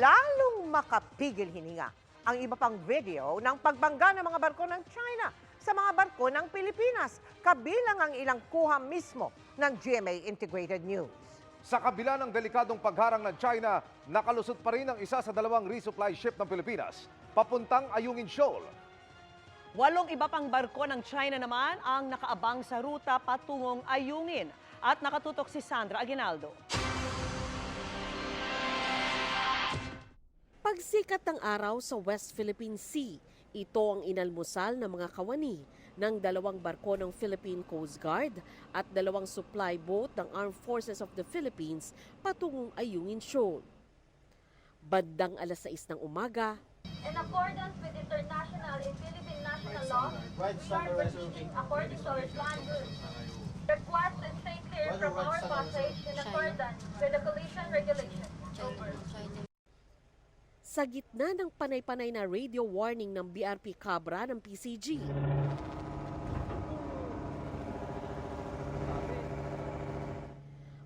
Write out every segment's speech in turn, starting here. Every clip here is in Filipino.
lalong makapigil hininga ang iba pang video ng pagbangga ng mga barko ng China sa mga barko ng Pilipinas, kabilang ang ilang kuha mismo ng GMA Integrated News. Sa kabila ng delikadong pagharang ng China, nakalusot pa rin ang isa sa dalawang resupply ship ng Pilipinas, papuntang Ayungin Shoal. Walong iba pang barko ng China naman ang nakaabang sa ruta patungong Ayungin at nakatutok si Sandra Aguinaldo. Pagsikat ng araw sa West Philippine Sea, ito ang inalmusal ng mga kawani ng dalawang barko ng Philippine Coast Guard at dalawang supply boat ng Armed Forces of the Philippines patungong Ayungin Shoal. Bandang alas 6 ng umaga, In accordance with international and Philippine national law, we are proceeding according to our plan. Request and stay clear from our passage in accordance with the collision regulation. Over. Sa gitna ng panay-panay na radio warning ng BRP Cabra ng PCG.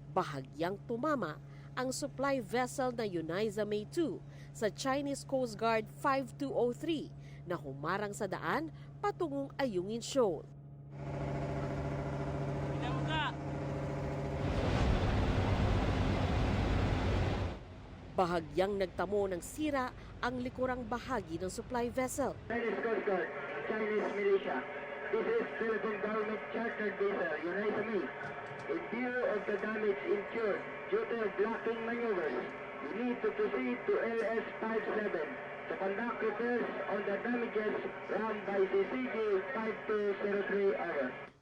Bahagyang tumama ang supply vessel na Uniza May 2 sa Chinese Coast Guard 5203 na humarang sa daan patungong Ayungin Shoal. Bahagyang nagtamo ng sira ang likurang bahagi ng supply vessel. Chinese Coast Guard, Chinese militia. This is Philippine government chartered vessel, United Me. In view of the damage incurred due to blocking maneuvers, we need to proceed to LS-57 to conduct repairs on the damages run by CCG 5203 hour.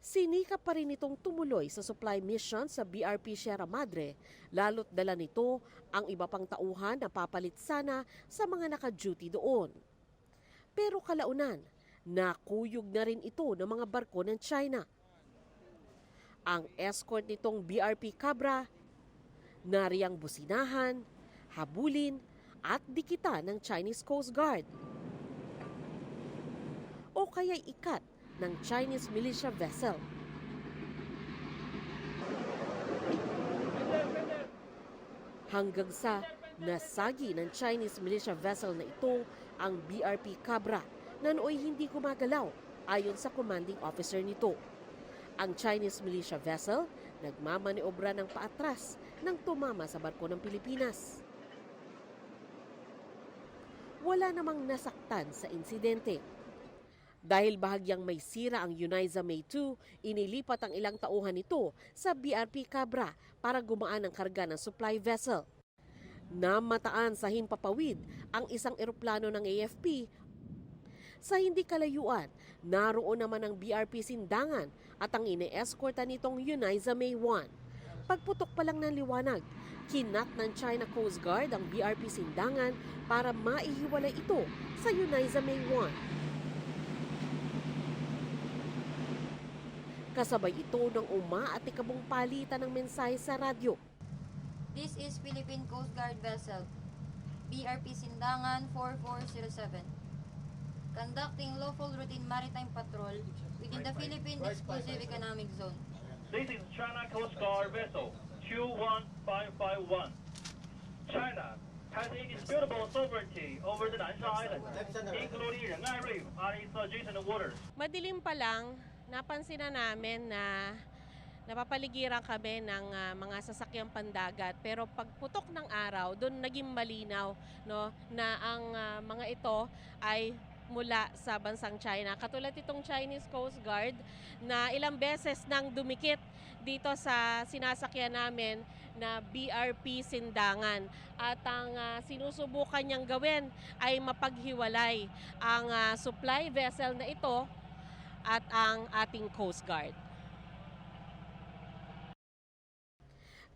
Sinika pa rin itong tumuloy sa supply mission sa BRP Sierra Madre, lalo't dala nito ang iba pang tauhan na papalit sana sa mga naka-duty doon. Pero kalaunan, nakuyog na rin ito ng mga barko ng China. Ang escort nitong BRP Cabra, nariyang businahan, habulin at dikitan ng Chinese Coast Guard. O kaya'y ikat ng Chinese militia vessel. Hanggang sa nasagi ng Chinese militia vessel na ito ang BRP Cabra na nooy hindi gumagalaw ayon sa commanding officer nito. Ang Chinese militia vessel nagmamaniobra ng paatras nang tumama sa barko ng Pilipinas. Wala namang nasaktan sa insidente. Dahil bahagyang may sira ang Uniza May 2, inilipat ang ilang tauhan nito sa BRP Cabra para gumaan ang karga ng supply vessel. Namataan sa himpapawid ang isang eroplano ng AFP. Sa hindi kalayuan, naroon naman ang BRP Sindangan at ang ine-escorta nitong Uniza May 1. Pagputok pa lang ng liwanag, kinat ng China Coast Guard ang BRP Sindangan para maihiwalay ito sa Uniza May 1. Kasabay ito ng umaatikabong palitan ng mensahe sa radyo. This is Philippine Coast Guard vessel, BRP Sindangan 4407. Conducting lawful routine maritime patrol within the Philippine Exclusive Economic Zone. This is China Coast Guard vessel 21551. China has indisputable sovereignty over the Nansha Island, including Rengai Reef and its adjacent waters. madilim pa lang, napansin na namin na napapaligiran kami ng ah, mga sasakyang pandagat. Pero pagputok ng araw, doon naging malinaw no, na ang ah, mga ito ay mula sa bansang China. Katulad itong Chinese Coast Guard na ilang beses nang dumikit dito sa sinasakyan namin na BRP Sindangan. At ang ah, sinusubukan niyang gawin ay mapaghiwalay ang ah, supply vessel na ito at ang ating Coast Guard.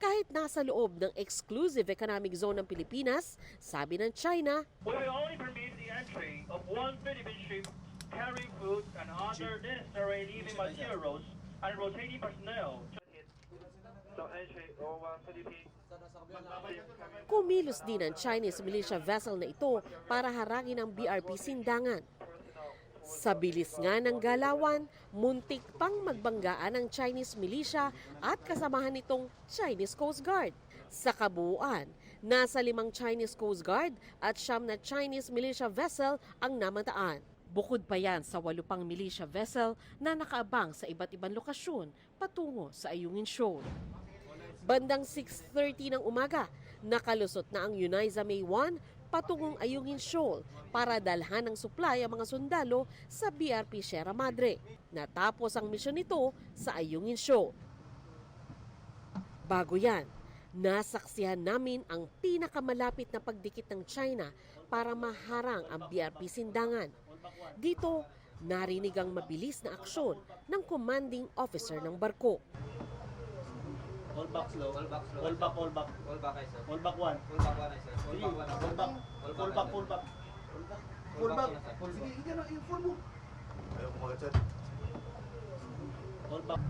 Kahit nasa loob ng exclusive economic zone ng Pilipinas, sabi ng China, We will only permit the entry of one Philippine ship carrying food and other necessary living materials and rotating personnel. Kumilos din ang Chinese militia vessel na ito para harangin ang BRP Sindangan. Sa bilis nga ng galawan, muntik pang magbanggaan ang Chinese militia at kasamahan nitong Chinese Coast Guard. Sa kabuuan, Nasa limang Chinese Coast Guard at siyam na Chinese militia vessel ang namataan. Bukod pa yan sa walo pang militia vessel na nakaabang sa iba't ibang lokasyon patungo sa Ayungin Shoal. Bandang 6.30 ng umaga, nakalusot na ang Uniza May 1 patungong Ayungin Shoal para dalhan ng supply ang mga sundalo sa BRP Sierra Madre. Natapos ang misyon nito sa Ayungin Shoal. Bago yan, nasaksihan namin ang pinakamalapit na pagdikit ng China para maharang ang BRP Sindangan. Dito, narinig ang mabilis na aksyon ng commanding officer ng barko. All back slow. All back slow. All back, all back. All back, sir. All back one. All back one, sir. All back one. All back. Full back, full back. Full back. Full back. Sige, yan ang inform mo. Ayaw kumagat, sir. All back.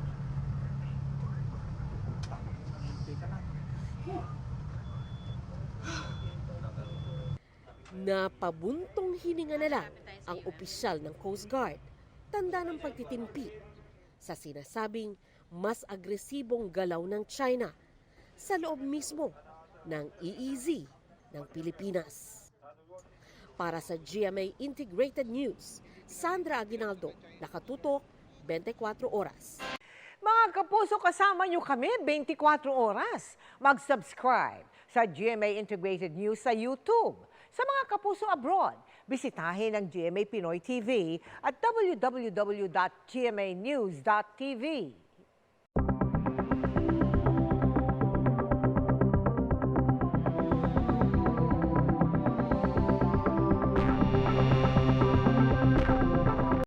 Napabuntong hininga na lang ang opisyal ng Coast Guard. Tanda ng pagtitimpi sa sinasabing mas agresibong galaw ng China sa loob mismo ng EEZ ng Pilipinas. Para sa GMA Integrated News, Sandra Aguinaldo, nakatutok 24 oras. Mga kapuso, kasama nyo kami 24 oras. Mag-subscribe sa GMA Integrated News sa YouTube. Sa mga kapuso abroad, bisitahin ang GMA Pinoy TV at www.gmanews.tv.